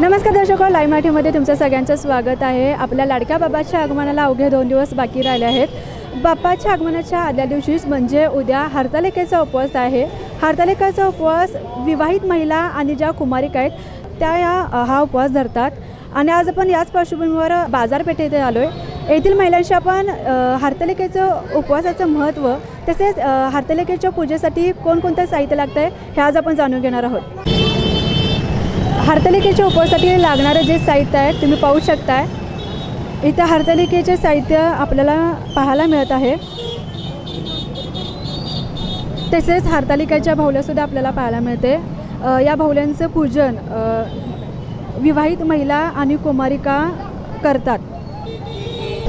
नमस्कार दर्शको हो, लाईव्ह मराठीमध्ये तुमचं सगळ्यांचं स्वागत आहे. आपल्या लाडक्या बाबाच्या आगमनाला अवघे दोन दिवस बाकी राहिले आहेत. बाप्पाच्या आगमनाच्या आदल्या दिवशीच म्हणजे उद्या हरतालिकेचा उपवास आहे. हरतालिकेचा उपवास विवाहित महिला आणि ज्या कुमारिका आहेत त्या या हा उपवास धरतात. आणि आज आपण याच पार्श्वभूमीवर बाजारपेठे इथे आलो आहे येथील महिलांशी आपण हरतालिकेचं उपवासाचं महत्त्व तसेच हरतालिकेच्या पूजेसाठी कोणकोणतं साहित्य लागतं आहे हे आज आपण जाणून घेणार आहोत. हरतालिकेच्या उपवासासाठी लागणारं जे साहित्य आहे तुम्ही पाहू शकताय. इथं हरतालिकेचे साहित्य आपल्याला पाहायला मिळत आहे. तसेच हरतालिकेच्या भावल्यासुद्धा आपल्याला पाहायला मिळते. या भावल्यांचं पूजन विवाहित महिला आणि कुमारिका करतात.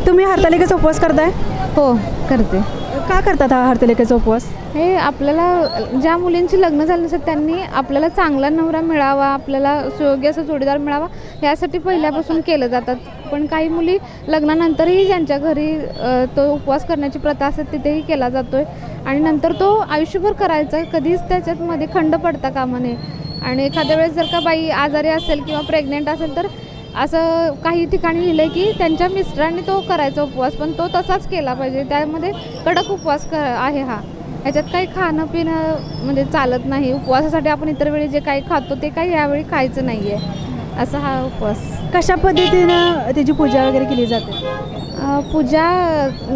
तुम्ही हरतालिकेचा उपवास करताय? हो करते. का करतात हा हरतालिकेचा उपवास? हे आपल्याला ज्या मुलींची लग्न झाली नसतात त्यांनी आपल्याला चांगला नवरा मिळावा आपल्याला सुयोग्य असा जोडीदार मिळावा यासाठी पहिल्यापासून केलं जातात. पण काही मुली लग्नानंतरही ज्यांच्या घरी तो उपवास करण्याची प्रथा असते तिथेही केला जातो आहे आणि नंतर तो आयुष्यभर करायचा आहे. कधीच त्याच्यातमध्ये खंड पडता कामा नये. आणि एखाद्या वेळेस जर का बाई आजारी असेल किंवा प्रेग्नेंट असेल तर असं काही ठिकाणी लिहिलं आहे की त्यांच्या मिस्टरांनी तो करायचा उपवास पण तो तसाच केला पाहिजे. त्यामध्ये कडक उपवास क आहे हा. ह्याच्यात काही खाणं पिणं म्हणजे चालत नाही. उपवासासाठी आपण इतर वेळी जे काही खातो ते काही यावेळी खायचं नाही आहे असा हा उपवास. कशा पद्धतीनं त्याची पूजा वगैरे केली जाते? पूजा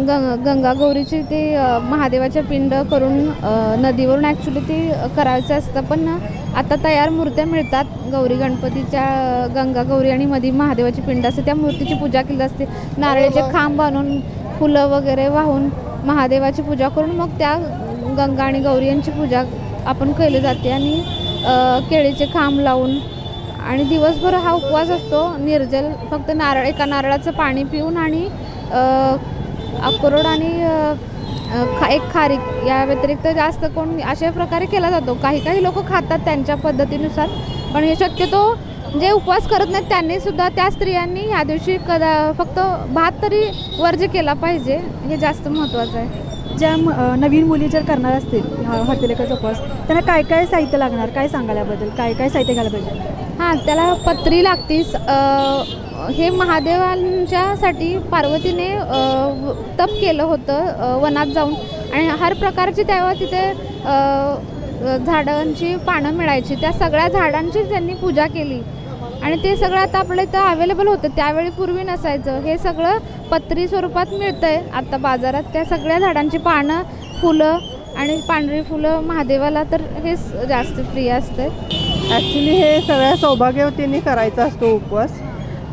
गंग गंगा गौरीची ते अ, महादेवाच्या पिंड करून नदीवरून ॲक्च्युली ते करायचं असतं. पण आता तयार मूर्त्या मिळतात. गौरी गणपतीच्या गंगा गौरी आणि मध्ये महादेवाची पिंड असते. त्या मूर्तीची पूजा केली असते नारळाचे खांब बांधून फुलं वगैरे वाहून महादेवाची पूजा करून मग त्या गंगा आणि गौरी यांची पूजा आपण केली जाते आणि केळीचे खांब लावून आणि दिवसभर हा उपवास असतो. निर्जल फक्त नारळ एका नारळाचं पाणी पिऊन आणि अक्रोड आणि खा एक खारीक या व्यतिरिक्त जास्त कोण अशा प्रकारे केला जातो. काही काही लोक खातात त्यांच्या पद्धतीनुसार. पण हे शक्यतो जे उपवास करत नाहीत त्यांनी सुद्धा त्या स्त्रियांनी ह्या दिवशी कदा फक्त भात तरी वर्ज केला पाहिजे. हे जास्त महत्त्वाचं आहे. ज्या म- नवीन मुली जर करणार असतील हा हरतालिकेचा त्यांना काय काय साहित्य लागणार? काय सांगायलाबद्दल काय काय साहित्य घ्यायला पाहिजे? हां त्याला पत्री लागतीस हे महादेवांच्यासाठी पार्वतीने तप केलं होतं वनात जाऊन. आणि हर प्रकारची तेव्हा तिथे झाडांची पानं मिळायची. त्या सगळ्या झाडांची त्यांनी पूजा केली. आणि ते सगळं आता आपल्या इथं अवेलेबल होतं. त्यावेळी पूर्वी नसायचं. हे सगळं पत्री स्वरूपात मिळतं आहे आत्ता बाजारात त्या सगळ्या झाडांची पानं फुलं आणि पांढरी फुलं महादेवाला तर हेच जास्त प्रिय असते ॲक्च्युली हे सगळ्या सौभाग्यवतींनी करायचा असतो उपवास.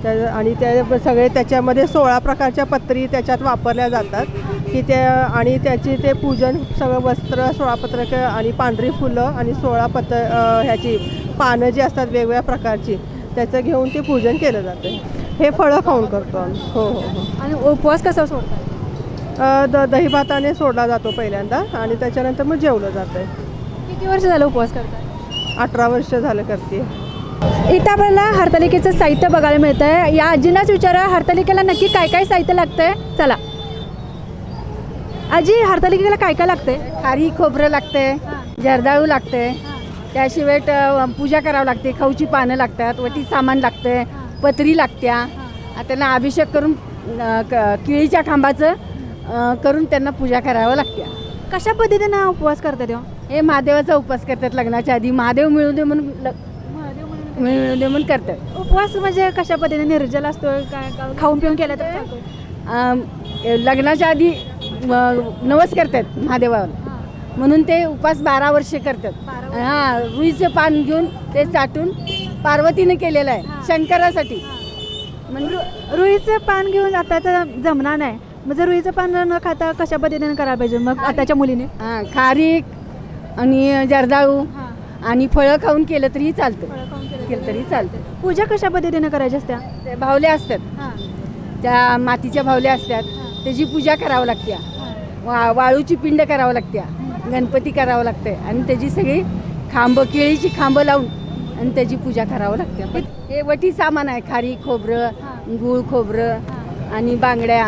त्या आणि त्या सगळे त्याच्यामध्ये सोळा प्रकारच्या पत्री त्याच्यात वापरल्या जातात. की त्या आणि त्याची ते पूजन सगळं वस्त्र सोळा पत्रक आणि पांढरी फुलं आणि सोळा पत्र ह्याची पानं जी असतात वेगवेगळ्या प्रकारची त्याचं घेऊन ते पूजन केलं जातं हे फळं खाऊन करतो आम्ही. हो हो हो. आणि उपवास कसा सोडतात? अ, द दही भाताने सोडला जातो पहिल्यांदा आणि त्याच्यानंतर मग जेवलं जातं आहे किती वर्ष झालं उपवास करतात? अठरा वर्ष झालं करते इथं आपल्याला हरतालिकेचं साहित्य बघायला मिळतं आहे या आजींनाच विचारा हरतालिकेला नक्की काय काय साहित्य लागतंय? चला. आजी हरतालिकेला काय काय लागतंय? खारी खोबरं लागते जर्दाळू लागते त्याशिवाय पूजा करावं लागते. खाऊची पानं लागतात वटी सामान लागते पत्री लागत्या. त्यांना अभिषेक करून केळीच्या खांबाचं करून त्यांना पूजा करावं लागत्या. कशा पद्धतीनं उपवास करतात हे महादेवाचा उपवास करतात लग्नाच्या आधी. महादेव मिळू दे म्हणून मिळू दे. म्हणून करतात. उपवास म्हणजे कशा पद्धतीने? निर्जल असतोय काय खाऊन पिऊन केलं तर लग्नाच्या आधी नवस करतात महादेवावर म्हणून ते उपास बारा वर्षे करतात. हां रुईचं पान घेऊन ते चाटून पार्वतीने केलेलं आहे शंकरासाठी. म्हणजे रुईचं पान घेऊन आताचं जमणार नाही. मग जर रुईचं पान न खाता कशा पद्धतीने करायला पाहिजे? मग आताच्या मुलीने? हां खारीक आणि जर्दाळू आणि फळं खाऊन केलं तरी चालतं. केलं तरी चालतं. पूजा कशा पद्धतीने करायची असत्या? भावल्या असतात. त्या मातीच्या भावल्या असतात. त्याची पूजा करावं लागत्या. वा वाळूची पिंड करावं लागत्या. गणपती करावं लागते आणि त्याची सगळी खांब केळीची खांबं लावून आणि त्याची पूजा करावं लागते. हे वटी सामान आहे खारी खोबरं गूळ खोबरं आणि बांगड्या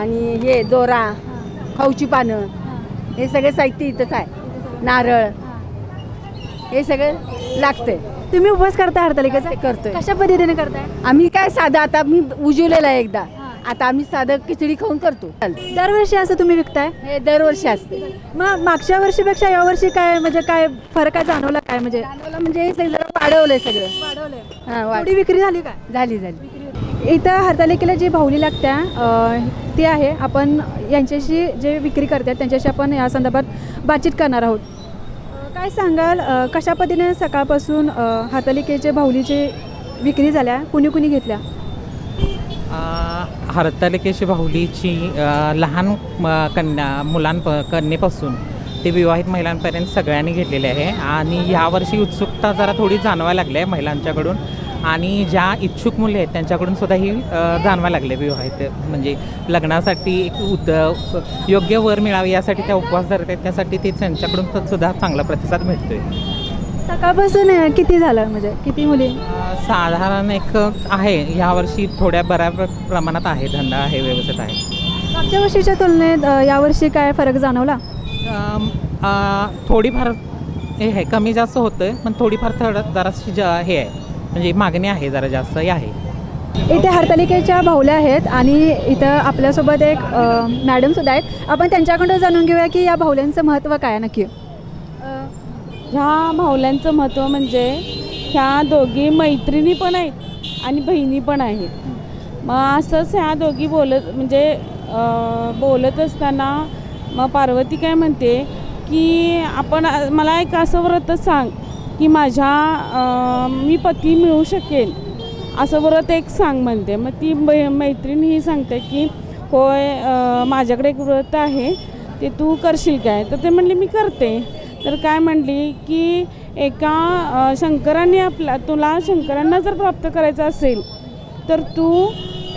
आणि हे दोरा खाऊची पानं हे. सगळं साहित्य इथंच आहे. नारळ. हे. सगळं लागतंय. तुम्ही उपवास करताय हरतालिकेचा? करतोय. कशा पद्धतीने करताय? आम्ही काय साधं आता मी उजवलेलं आहे एकदा. आता आम्ही साधं खिचडी खाऊन करतो. दरवर्षी असं तुम्ही विकताय? हे दरवर्षी असते. मग मागच्या वर्षीपेक्षा यावर्षी काय म्हणजे काय फरक काय जाणवला काय म्हणजे? म्हणजे हे सगळं वाढवलंय सगळं. हां वाढ. थोडी विक्री झाली काय? झाली झाली. इथं हरतालिकेला जी भावली लागत्या अ, ती आहे. आपण यांच्याशी जे विक्री करतात त्यांच्याशी आपण या संदर्भात बातचीत करणार आहोत. अ, काय सांगाल? अ, कशा पद्धतीने सकाळपासून अ, हरतालिकेचे भावलीची विक्री झाल्या? कुणी कुणी घेतल्या? हरतालिकेची बाहुलीची लहान म, कन्या मुलांप कन्येपासून ते विवाहित महिलांपर्यंत सगळ्यांनी घेतलेले आहे. आणि यावर्षी उत्सुकता जरा थोडी जाणवायला लागली आहे महिलांच्याकडून. आणि ज्या इच्छुक मुले आहेत त्यांच्याकडून सुद्धा ही अ, लागले विवाहित. म्हणजे लग्नासाठी एक उद योग्य वर मिळावे यासाठी त्या उपवास धरत आहेत त्यासाठी ते त्यांच्याकडून सुद्धा चांगला प्रतिसाद मिळतोय. सकाळपासून अ, किती झालं? म्हणजे किती मुली? साधारण एक आहे. यावर्षी थोड्या बऱ्या प्र- प्रमाणात आहे. धंदा आहे व्यवस्थित आहे. मागच्या वर्षीच्या तुलनेत अ, यावर्षी काय फरक जाणवला? अम, थोडीफार हे आहे. कमी जास्त होतं आहे पण थोडीफार थोडं जराशी जा हे आहे. म्हणजे मागणी आहे जरा जास्त हे आहे. इथे हरतालिकेच्या भावल्या आहेत आणि इथं आपल्यासोबत एक अ, मॅडमसुद्धा आहेत. आपण त्यांच्याकडून जाणून घेऊया की या भावल्यांचं महत्त्व काय आहे नक्की. ह्या भावल्यांचं महत्त्व म्हणजे ह्या दोघी मैत्रिणी पण आहेत आणि बहिणी पण आहेत. मग असंच ह्या दोघी बोलत म्हणजे बोलत असताना मग पार्वती काय म्हणते की आपण मला एक असं व्रत सांग की माझ्या मी पती मिळू शकेल असं व्रत एक सांग म्हणते. मग ती मै मैत्रीण ही सांगते की होय माझ्याकडे एक व्रत आहे ते तू करशील काय? तर ते म्हणले मी करते. तर काय म्हणली की एका शंकराने आपला तुला शंकरांना जर प्राप्त करायचं असेल तर तू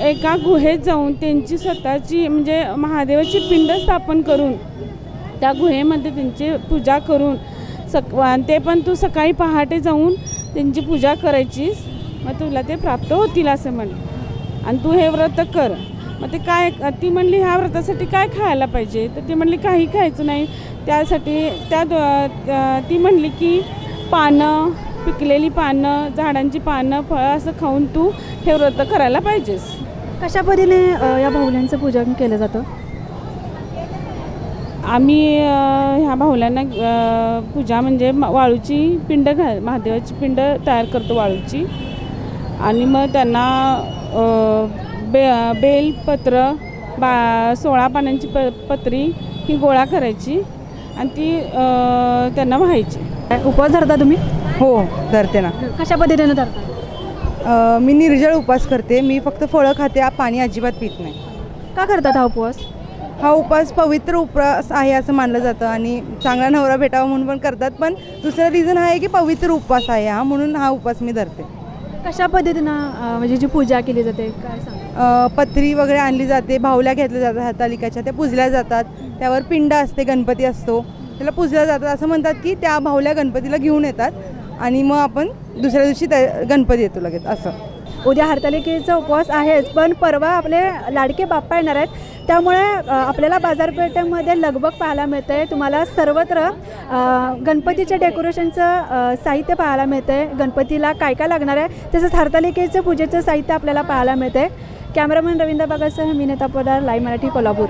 एका गुहेत जाऊन त्यांची स्वतःची म्हणजे महादेवाची पिंड स्थापन करून त्या गुहेमध्ये त्यांची पूजा करून सक आणि ते पण तू सकाळी पहाटे जाऊन त्यांची पूजा करायचीस मग तुला ते प्राप्त होतील असं म्हण आणि तू हे व्रत कर. मग ते काय ती म्हणली ह्या व्रतासाठी काय खायला पाहिजे? तर ती म्हणली काही खायचं नाही. त्यासाठी त्या ती म्हणली की पानं पिकलेली पानं झाडांची पानं फळं असं खाऊन तू हे व्रत करायला पाहिजेस. कशा अ, या भावल्यांचं पूजन केलं जातं? आम्ही ह्या अ, पूजा म्हणजे म- वाळूची पिंड घाल महादेवाची पिंड तयार करतो वाळूची. आणि मग त्यांना बे बेलपत्र बा सोळा पानांची प पत्री ही गोळा करायची. आणि ती त्यांना व्हायची. उपवास धरता तुम्ही? हो धरते ना. कशा पद्धतीने धरता? मी निर्जळ उपवास करते. मी फक्त फळं खाते पाणी अजिबात पित नाही. का करतात हा उपवास? हा उपवास पवित्र उपवास आहे असं मानलं जातं आणि चांगला नवरा भेटावा म्हणून पण करतात. पण दुसरं रिझन हा आहे की पवित्र उपवास आहे हा म्हणून हा उपवास मी धरते. कशा पद्धतीनं म्हणजे जी पूजा केली जाते काय पत्री वगैरे आणली जाते भावल्या घेतल्या जातात हातालिकाच्या त्या पुजल्या जातात. त्यावर पिंड असते गणपती असतो. त्याला पुजल्या जातात. असं म्हणतात की त्या भावल्या गणपतीला घेऊन येतात आणि मग आपण दुसऱ्या दिवशी त्या गणपती येतो लगेच. असं. उद्या हरतालिकेचा उपवास आहेच पण परवा आपले लाडके बाप्पा येणार आहेत. त्यामुळे आपल्याला बाजारपेठेमध्ये लगबग पाहायला मिळतं आहे तुम्हाला सर्वत्र गणपतीच्या डेकोरेशनचं साहित्य पाहायला मिळतं आहे गणपतीला काय काय लागणार आहे? तसंच हरतालिकेचं पूजेचं साहित्य आपल्याला पाहायला मिळतं आहे कॅमेरामॅन रवींद्र बागासह मी नेता पदार लाईव्ह मराठी कोल्हापूर.